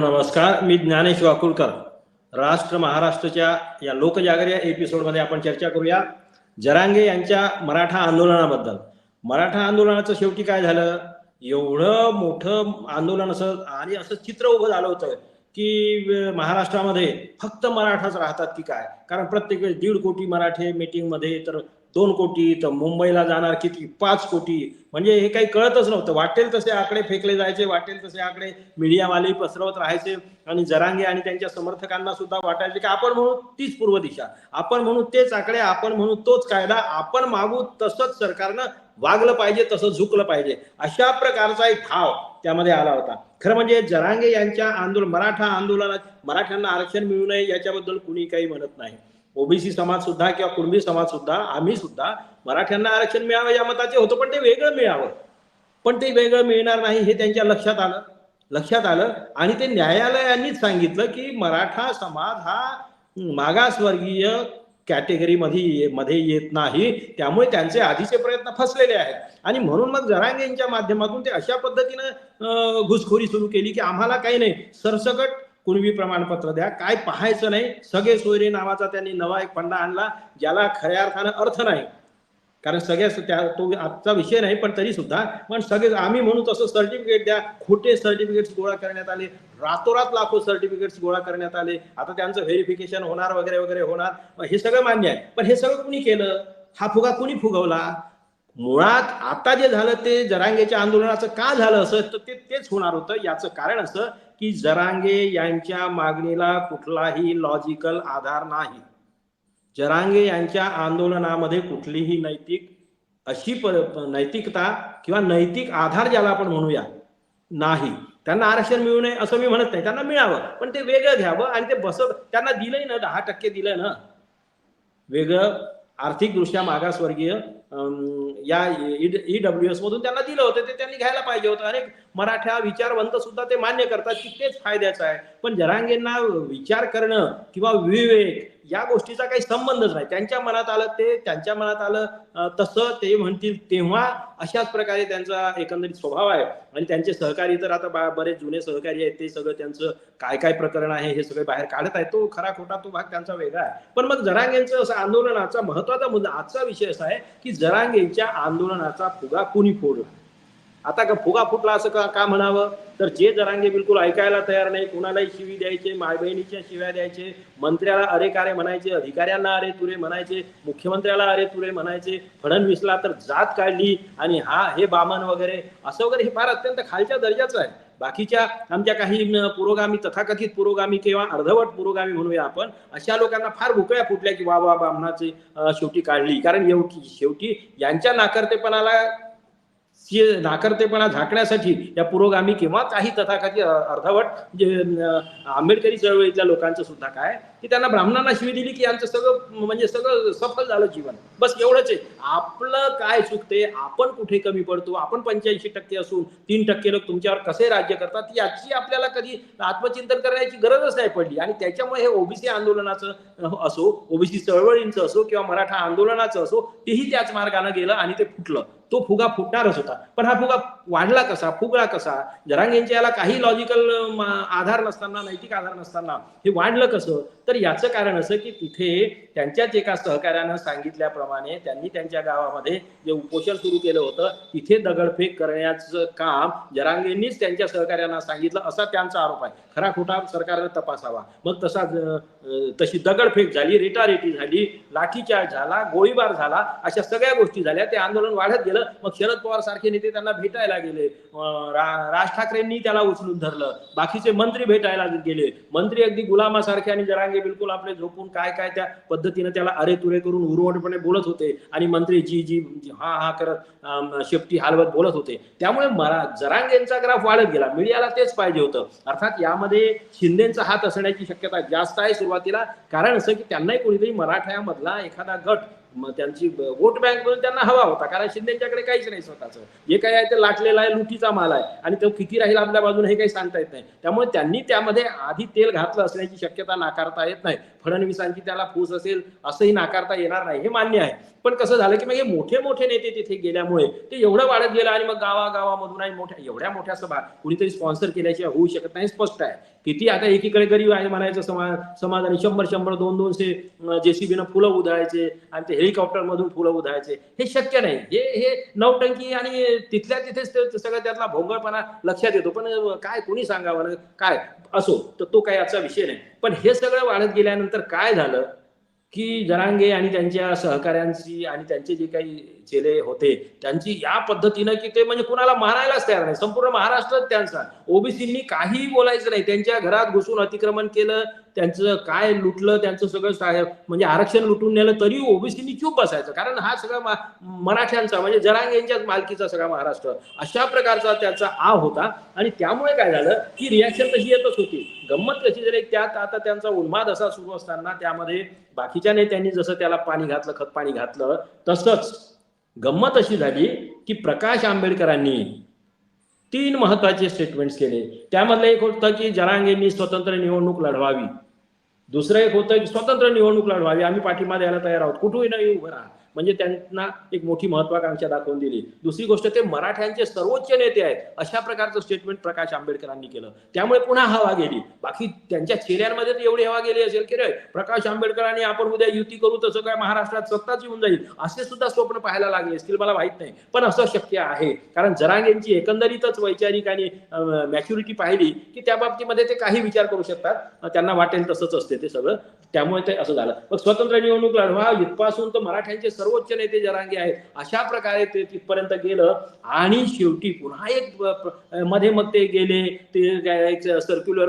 नमस्कार मी ज्ञानेश वाकुलकर. राष्ट्र महाराष्ट्रच्या या लोकजागर या एपिसोडमध्ये आपण चर्चा करूया जरांगे यांच्या मराठा आंदोलनाबद्दल. मराठा आंदोलनाचं शेवटी काय झालं? एवढं मोठं आंदोलन असं आणि असं चित्र उभं झालं होतं की महाराष्ट्रामध्ये फक्त मराठाच राहतात की काय? कारण प्रत्येक वेळेस दीड कोटी मराठे मीटिंगमध्ये तर दोन कोटी तर मुंबईला जाणार किती? पाच कोटी. म्हणजे हे काही कळतच नव्हतं. वाटेल तसे आकडे फेकले जायचे वाटेल तसे आकडे मीडियावाले पसरवत राहायचे आणि जरांगे आणि त्यांच्या समर्थकांना सुद्धा वाटायचे की आपण म्हणू तीच पूर्व दिशा. आपण म्हणू तेच आकडे आपण म्हणू तोच कायदा आपण मागू तसंच सरकारनं वागलं पाहिजे तसं झुकलं पाहिजे. अशा प्रकारचा एक भाव त्यामध्ये आला होता. खरं म्हणजे जरांगे यांच्या आंदोलन मराठा आंदोलनात मराठ्यांना आरक्षण मिळू नये याच्याबद्दल कुणी काही म्हणत नाही. ओबीसी समाज सुद्धा किंवा कुणबी समाज सुद्धा आम्ही सुद्धा मराठ्यांना आरक्षण मिळावं या मताचे होतो पण ते वेगळं मिळावं. पण ते वेगळं मिळणार नाही हे त्यांच्या लक्षात आलं. लक्षात आलं आणि ते न्यायालयानेच सांगितलं की मराठा समाज हा मागासवर्गीय कॅटेगरीमध्ये मध्ये येत नाही. त्यामुळे त्यांचे आधीचे प्रयत्न फसलेले आहेत. आणि म्हणून मग जरांगेंच्या माध्यमातून ते अशा पद्धतीनं घुसखोरी सुरू केली की आम्हाला काही नाही. सरसकट पूर्वी प्रमाणपत्र द्या. काय पाहायचं नाही. सगळे सोयरे नावाचा त्यांनी नवा एक फंडा आणला ज्याला खऱ्या अर्थानं अर्थ नाही. कारण सगळ्या त्या तो आजचा विषय नाही पण तरी सुद्धा. पण सगळे आम्ही म्हणू तसं सर्टिफिकेट द्या. खोटे सर्टिफिकेट्स गोळा करण्यात आले. रातोरात लाखो सर्टिफिकेट्स गोळा करण्यात आले. आता त्यांचं व्हेरिफिकेशन होणार वगैरे वगैरे होणार. हे सगळं मान्य आहे. पण हे सगळं कुणी केलं? हा फुगा कुणी फुगवला? मुळात आता जे झालं ते जरांगेच्या आंदोलनाचं का झालं असं? तर ते तेच होणार होतं. याचं कारण असं की जरांगे यांच्या मागणीला कुठलाही लॉजिकल आधार नाही. जरांगे यांच्या आंदोलनामध्ये कुठलीही नैतिक अशी प- नैतिकता किंवा नैतिक आधार ज्याला आपण म्हणूया नाही. त्यांना आरक्षण मिळू नये असं मी म्हणत नाही. त्यांना मिळावं पण ते वेगळं घ्यावं आणि ते बसव त्यांना दिलंय ना दहा टक्के दिलं ना. वेगळं आर्थिकदृष्ट्या मागासवर्गीय या ई डब्ल्यू एस मधून त्यांना दिलं होतं ते त्यांनी घ्यायला पाहिजे होतं. अनेक मराठा विचारवंत सुद्धा ते मान्य करतात की तेच फायद्याचं आहे. पण जरांगेंना विचार करणं किंवा विवेक या गोष्टीचा काही संबंधच नाही. त्यांच्या मनात आलं ते त्यांच्या मनात आलं तसं ते म्हणतील तेव्हा अशाच प्रकारे त्यांचा एकंदरीत स्वभाव आहे. आणि त्यांचे सहकारी तर आता बरेच जुने सहकारी आहेत ते सगळं त्यांचं काय काय प्रकरण आहे हे सगळे बाहेर काढत आहे तो खरा खोटा तो भाग त्यांचा वेगळा आहे. पण मग जरांगेंचं असं आंदोलनाचा महत्त्वाचा मुद्दा आजचा विषय असा आहे की जरांगेंच्या आंदोलनाचा फुगा कुणी फोडला? आता का फुगा फुटला असं का का म्हणावं? तर जे जरांगे बिलकुल ऐकायला तयार नाही कुणालाही शिवी द्यायचे माय बहिणीच्या शिव्या द्यायचे मंत्र्याला अरे कारे म्हणायचे अधिकाऱ्यांना अरे तुरे म्हणायचे मुख्यमंत्र्याला अरे तुरे म्हणायचे फडणवीसला तर जात काढली आणि हा हे बामन वगैरे असं वगैरे हे फार अत्यंत खालच्या दर्जाचं आहे. बाकीच्या आमच्या काही पुरोगामी तथाकथित पुरोगामी किंवा अर्धवट पुरोगामी म्हणूया आपण अशा लोकांना फार भुकया फुटल्या की वा वा बामणाची शेवटी काढली. कारण शेवटी यांच्या नाकर्तेपणाला सी- नाकर्तेपणा झाकण्यासाठी या पुरोगामी किंवा काही तथाकथित अर्धवट म्हणजे, जे आंबेडकरी चळवळीतल्या लोकांचं सुद्धा काय? की त्यांना ब्राह्मणांना शिवी दिली की यांचं सगळं म्हणजे सगळं सफल झालं जीवन. बस एवढंच आहे. आपलं काय चुकते आपण कुठे कमी पडतो आपण पंच्याऐंशी टक्के असून तीन टक्के लोक तुमच्यावर कसे राज्य करतात याची आपल्याला कधी आत्मचिंतन करण्याची गरजच नाही पडली. आणि त्याच्यामुळे हे ओबीसी आंदोलनाचं असो ओबीसी चळवळींचं असो किंवा मराठा आंदोलनाचं असो तेही त्याच मार्गाने गेलं आणि ते फुटलं. तो फुगा फुटणारच होता. पण हा फुगा वाढला कसा फुगला कसा जरांगेंच्या याला काही लॉजिकल आधार नसताना नैतिक आधार नसताना हे वाढलं कसं? तर याचं कारण असं की तिथे त्यांच्याच एका सहकार्यानं सांगितल्याप्रमाणे त्यांनी त्यांच्या गावामध्ये जे उपोषण सुरू केलं होतं तिथे दगडफेक करण्याचं काम जरांगेंनीच त्यांच्या सहकार्यांना सांगितलं असा त्यांचा आरोप आहे. खरा खोटा सरकारनं तपासावा. मग तसा तशी दगडफेक झाली रेटारेटी झाली लाठीचार्ज झाला गोळीबार झाला अशा सगळ्या गोष्टी झाल्या. ते आंदोलन वाढत गेलं मग शरद पवार सारखे नेते त्यांना भेटायला गेले. राज ठाकरेंनी त्याला उचलून धरलं. बाकीचे मंत्री भेटायला गेले. मंत्री अगदी गुलामासारखे आणि जरांगे बिलकुल आपले झोपून काय काय त्या पद्धतीने त्याला अरे तुरे करून उरवटपणे बोलत होते. आणि मंत्री जी जी हा हा करत शेपटी हालवत बोलत होते. त्यामुळे मरा जरांगेंचा ग्राफ वाढत गेला. मीडियाला तेच पाहिजे होतं. अर्थात यामध्ये शिंदेचा हात असण्याची शक्यता जास्त आहे सुरुवातीला. कारण असं की त्यांनाही कोणीतरी मराठ्यामधला एखादा गट मग त्यांची वोट बँक म्हणून त्यांना हवा होता कारण शिंदेच्याकडे काहीच नाही स्वतःचं. जे काही आहे ते लाटलेला आहे लुटीचा माल आहे. आणि तो किती राहील आपल्या बाजूने हे काही सांगता येत नाही. त्यामुळे त्यांनी त्यामध्ये आधी तेल घातलं असण्याची शक्यता नाकारता येत नाही. फडणवीसांची त्याला फूस असेल असंही नाकारता येणार नाही हे मान्य आहे. पण कसं झालं की मग हे मोठे मोठे नेते तिथे गेल्यामुळे ते एवढं वाढत गेलं आणि मग गावागावामधून आणि मोठ्या एवढ्या मोठ्या सभा कुणीतरी स्पॉन्सर केल्याशिवाय होऊ शकत नाही स्पष्ट आहे. किती आता एकीकडे गरीब आहे म्हणायचं समाज समाज आणि शंभर शंभर दोन दोनशे जेसीबीनं फुलं उधळायचे आणि ते हेलिकॉप्टर मधून फुलं उधळायचे. हे शक्य नाही. हे हे नवटंकी आणि तिथल्या तिथेच सगळं त्यातला भोंगळपणा लक्षात येतो. पण काय कोणी सांगावं काय? असो तर तो काही याचा विषय नाही. पण हे सगळं वाढत गेल्यानंतर काय झालं? की जरांगे आणि त्यांच्या सहकाऱ्यांची आणि त्यांचे जे काही चेले होते. त्यांची या पद्धतीनं की ते म्हणजे कुणाला मारायलाच तयार नाही. संपूर्ण महाराष्ट्र त्यांचा. ओबीसींनी काहीही बोलायचं नाही. त्यांच्या घरात घुसून अतिक्रमण केलं. त्यांचं काय लुटलं त्यांचं सगळं म्हणजे आरक्षण लुटून नेलं तरी ओबीसींनी चूप बसायचं. कारण हा सगळा मराठ्यांचा म्हणजे जरांग यांच्याच मालकीचा सगळा महाराष्ट्र अशा प्रकारचा त्याचा आ होता. आणि त्यामुळे काय झालं की रिॲक्शन तशी येतच होती. गंमत कशी झाली त्यात आता त्यांचा उन्माद असा सुरू असताना त्यामध्ये बाकीच्या नेत्यांनी जसं त्याला पाणी घातलं खत पाणी घातलं तसंच गंमत अशी झाली की प्रकाश आंबेडकरांनी तीन महत्त्वाचे स्टेटमेंट्स केले. त्यामधलं एक होतं की जरांगेंनी स्वतंत्र निवडणूक लढवावी. दुसरं एक होतं की स्वतंत्र निवडणूक लढवावी. आम्ही पाठिंबा द्यायला तयार आहोत. कुठूही नाही उभं राहा. म्हणजे त्यांना एक मोठी महत्वाकांक्षा दाखवून दिली. दुसरी गोष्ट ते मराठ्यांचे सर्वोच्च नेते आहेत अशा प्रकारचं स्टेटमेंट प्रकाश आंबेडकरांनी केलं. त्यामुळे पुन्हा हवा गेली. बाकी त्यांच्या चेहऱ्यांमध्ये तर एवढी हवा गेली असेल की रे प्रकाश आंबेडकरांनी आपण उद्या युती करू तसं काय महाराष्ट्रात सत्ताच येऊन जाईल? असे सुद्धा स्वप्न पाहायला लागले असतील मला माहीत नाही. पण असं शक्य आहे. कारण जरांगेंची एकंदरीतच वैचारिक आणि मॅच्युरिटी पाहिली की त्या बाबतीमध्ये ते काही विचार करू शकतात. त्यांना वाटेल तसंच असते ते सगळं. त्यामुळे ते असं झालं. मग स्वतंत्र निवडणूक लढवा. इथपासून तर मराठ्यांचे सर्वोच्च नेते जरांगे आहेत. अशा प्रकारे ते तिथपर्यंत गेलं. आणि शेवटी पुन्हा एक मध्ये मग ते गेले. ते सर्क्युलर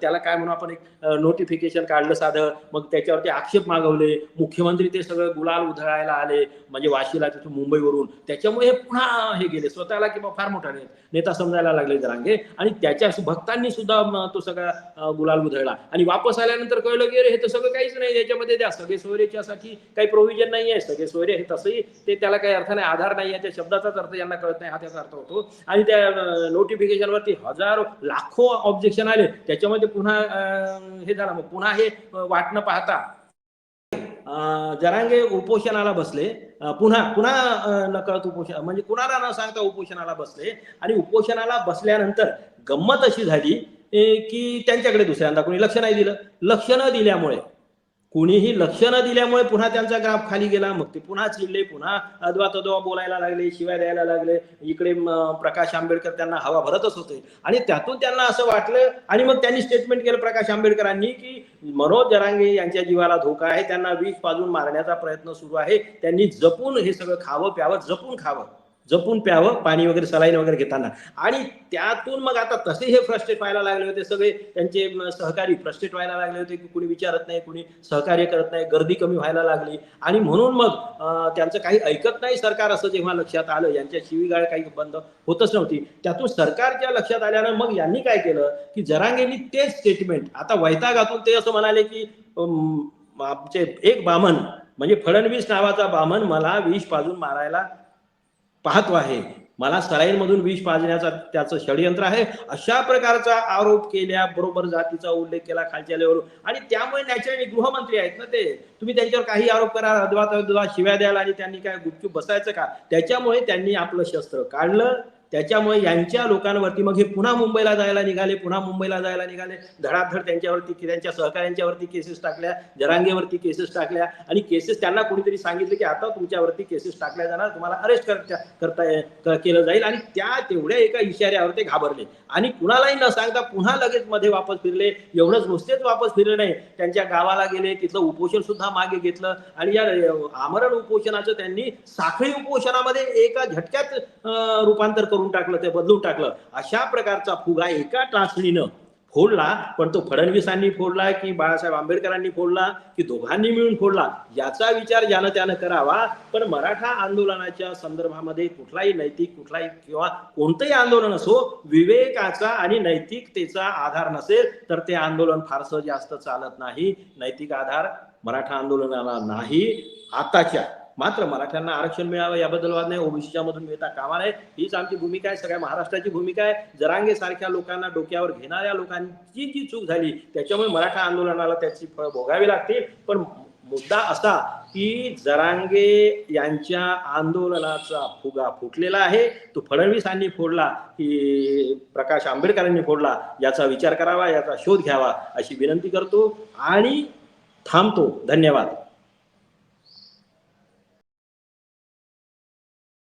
त्याला काय म्हणू आपण एक नोटिफिकेशन काढलं साधं. मग त्याच्यावरती आक्षेप मागवले. मुख्यमंत्री ते सगळं गुलाल उधळायला आले. म्हणजे वाशीला तिथून मुंबईवरून. त्याच्यामुळे हे पुन्हा हे गेले. स्वतःला किंवा फार मोठा नेता समजायला लागले जरांगे. आणि त्याच्या भक्तांनी सुद्धा तो सगळा गुलाल उधळला. आणि वापस आल्यानंतर कळलं की अरे हे तर सगळं काहीच नाही. याच्यामध्ये द्या सगळे सोयरेच्यासाठी काही प्रोव्हिजन नाही आहे सगळे सोयरे हे तसंही ते त्याला काही अर्थ नाही आधार नाही आहे त्या शब्दाचाच अर्थ यांना कळत नाही हा त्याचा अर्थ होतो. आणि त्या नोटिफिकेशनवरती हजारो लाखो ऑब्जेक्शन आले. त्याच्यामध्ये पुन्हा हे झालं. मग पुन्हा हे वाटणं पाहता जरांगे उपोषणाला बसले. पुन्हा पुन्हा नकळत उपोषण म्हणजे कुणाला न सांगता उपोषणाला बसले. आणि उपोषणाला बसल्यानंतर गंमत अशी झाली की त्यांच्याकडे दुसऱ्यांदा कोणी लक्ष नाही दिलं. लक्ष न दिल्यामुळे कुणीही लक्ष न दिल्यामुळे पुन्हा त्यांचा ग्राफ खाली गेला. मग ते पुन्हा चिडले पुन्हा अदवा तदवा बोलायला लागले शिवाय द्यायला लागले. इकडे प्रकाश आंबेडकर त्यांना हवा भरतच होते. आणि त्यातून त्यांना असं वाटलं आणि मग त्यांनी स्टेटमेंट केलं प्रकाश आंबेडकरांनी की मनोज जरांगे यांच्या जीवाला धोका आहे. त्यांना विष पाजून मारण्याचा प्रयत्न सुरू आहे. त्यांनी जपून हे सगळं खावं प्यावं जपून खावं. जपून प्यावं पाणी वगैरे सलाईन वगैरे घेताना. आणि त्यातून मग आता तसे हे फ्रस्ट्रेट व्हायला लागले होते सगळे. त्यांचे सहकारी फ्रस्ट्रेट व्हायला लागले होते की कुणी विचारत नाही कुणी सहकार्य करत नाही गर्दी कमी व्हायला लागली. आणि म्हणून मग त्यांचं काही ऐकत नाही सरकार असं जेव्हा लक्षात आलं यांच्या शिवीगाळ काही बंद होतच नव्हती. त्यातून सरकारच्या लक्षात आल्यानं मग यांनी काय केलं की जरांगेंनी तेच स्टेटमेंट आता वैतागातून ते असं म्हणाले की आमचे एक बामन म्हणजे फडणवीस नावाचा बामन मला विष पाजून मारायला पाहतो आहे. मला सलाईनमधून विष पाजण्याचा त्याचं षडयंत्र आहे. अशा प्रकारचा आरोप केल्याबरोबर जातीचा उल्लेख केला खालच्या लेवलवर. आणि त्यामुळे नॅचरली गृहमंत्री आहेत ना ते. तुम्ही त्यांच्यावर काही आरोप करा अद्वा शिव्या द्यायला आणि त्यांनी काय गुपचूप बसायचं का? त्याच्यामुळे त्यांनी आपलं शस्त्र काढलं. त्याच्यामुळे यांच्या लोकांवरती मग हे पुन्हा मुंबईला जायला निघाले पुन्हा मुंबईला जायला निघाले. धडाधड त्यांच्यावरती त्यांच्या सहकाऱ्यांच्यावरती केसेस टाकल्या जरांगेवरती केसेस टाकल्या आणि केसेस त्यांना कोणीतरी सांगितलं की आता तुमच्यावरती केसेस टाकल्या जाणार तुम्हाला अरेस्ट करता करता केलं जाईल आणि त्या तेवढ्या एका इशाऱ्यावर ते घाबरले. आणि कुणालाही न सांगता पुन्हा लगेच मध्ये वापस फिरले. एवढंच नुसतेच वापस फिरले नाही. त्यांच्या गावाला गेले तिथलं उपोषण सुद्धा मागे घेतलं आणि या आमरण उपोषणाचं त्यांनी साखळी उपोषणामध्ये एका झटक्यात रूपांतर करून टाकलं ते बदलून टाकलं. अशा प्रकारचा फुगा एका टाचणीनं फोडला पण तो फडणवीसांनी फोडला की बाळासाहेब आंबेडकरांनी फोडला की दोघांनी मिळून फोडला याचा विचार ज्यानं त्यानं करावा. पण मराठा आंदोलनाच्या संदर्भामध्ये कुठलाही नैतिक कुठलाही किंवा कोणतंही आंदोलन असो विवेकाचा आणि नैतिकतेचा आधार नसेल तर ते आंदोलन फारसं जास्त चालत नाही. नैतिक आधार मराठा आंदोलनाला नाही आताच्या. मात्र मराठ्यांना आरक्षण मिळावं याबद्दल वाद नाही. ओबीसीच्या मधून मिळता कामा नये. हीच आमची भूमिका आहे. सगळ्या महाराष्ट्राची भूमिका आहे. जरांगे सारख्या लोकांना डोक्यावर घेणाऱ्या लोकांची जी चूक झाली त्याच्यामुळे मराठा आंदोलनाला त्याची फळ भोगावी लागतील. पण मुद्दा असा की जरांगे यांच्या आंदोलनाचा फुगा फुटलेला आहे. तो फडणवीसांनी फोडला की प्रकाश आंबेडकरांनी फोडला याचा विचार करावा याचा शोध घ्यावा अशी विनंती करतो आणि थांबतो. धन्यवाद.